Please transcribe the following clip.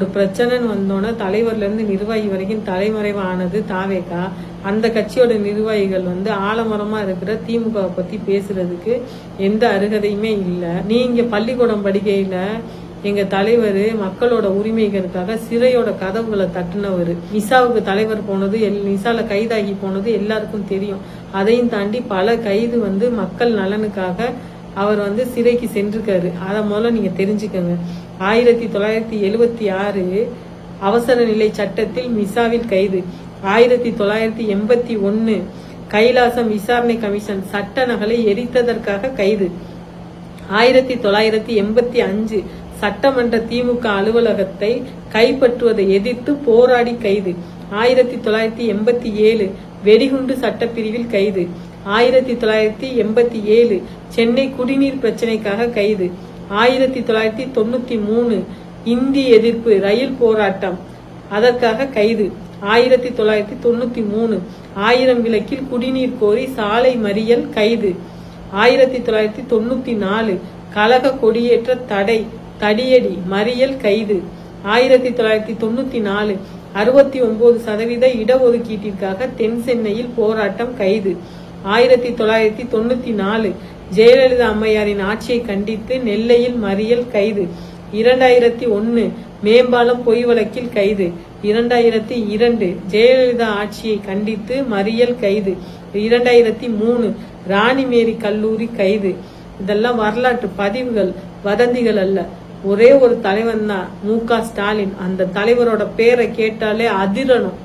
ஒரு பிரச்சனைன்னு வந்தோன்னே தலைவர்ல இருந்து நிர்வாகி வரைக்கும் தலைமறைவானது தாவேகா. அந்த கட்சியோட நிர்வாகிகள் வந்து ஆலமரமா இருக்கிற திமுக பத்தி பேசுறதுக்கு எந்த அருகதையுமே இல்லை. நீங்க பள்ளிக்கூடம் படிக்கையில எங்க தலைவர் மக்களோட உரிமைகளுக்காக சிறையோட கதவுகளை தட்டினவர். நிசாவுக்கு தலைவர் போனது எல் நிசால கைதாகி போனது எல்லாருக்கும் தெரியும். அதையும் தாண்டி பல கைது வந்து மக்கள் நலனுக்காக அவர் வந்து சிறைக்கு சென்றிருக்காரு. அதை முதல்ல நீங்க தெரிஞ்சுக்கோங்க. ஆயிரத்தி தொள்ளாயிரத்தி எழுவத்தி ஆறு அவசர நிலை சட்டத்தில் மிசாவில் கைது. ஆயிரத்தி தொள்ளாயிரத்தி எண்பத்தி ஒன்னு கைலாசம் விசாரணை கமிஷன் சட்ட நகலை எரித்ததற்காக கைது. ஆயிரத்தி தொள்ளாயிரத்தி எண்பத்தி அஞ்சு சட்டமன்ற திமுக அலுவலகத்தை கைப்பற்றுவதை எதிர்த்து போராடி கைது. ஆயிரத்தி தொள்ளாயிரத்தி எண்பத்தி ஏழு வெடிகுண்டு சட்டப்பிரிவில் கைது. ஆயிரத்தி தொள்ளாயிரத்தி எண்பத்தி ஏழு சென்னை குடிநீர் பிரச்சனைக்காக கைது. ஆயிரத்தி தொள்ளாயிரத்தி தொண்ணூத்தி மூணு இந்தி எதிர்ப்பு ரயில் போராட்டம். அதற்காக கைது. ஆயிரத்தி தொள்ளாயிரத்தி தொண்ணூத்தி மூணு ஆயிரம் விளக்கில் குடிநீர் கோரி சாலை மறியல் கைது. ஆயிரத்தி தொள்ளாயிரத்தி தொண்ணூத்தி நாலு கழக கொடியேற்ற தடை தடியடி மறியல் கைது. ஆயிரத்தி தொள்ளாயிரத்தி தொண்ணூத்தி நாலு அறுபத்தி ஒன்பது சதவீத இடஒதுக்கீட்டிற்காக தென் சென்னையில் போராட்டம் கைது. ஆயிரத்தி தொள்ளாயிரத்தி தொண்ணூத்தி நாலு ஜெயலலிதா அம்மையாரின் ஆட்சியை கண்டித்து நெல்லையில் மறியல் கைது. இரண்டாயிரத்தி ஒன்னு மேம்பாலம் பொய் வழக்கில் கைது. இரண்டாயிரத்தி இரண்டு ஜெயலலிதா ஆட்சியை கண்டித்து மறியல் கைது. இரண்டாயிரத்தி மூணு ராணிமேரி கல்லூரி கைது. இதெல்லாம் வரலாற்று பதிவுகள் வதந்திகள் அல்ல. ஒரே ஒரு தலைவன் தான். மு க ஸ்டாலின். அந்த தலைவரோட பேரை கேட்டாலே அதிரணும்.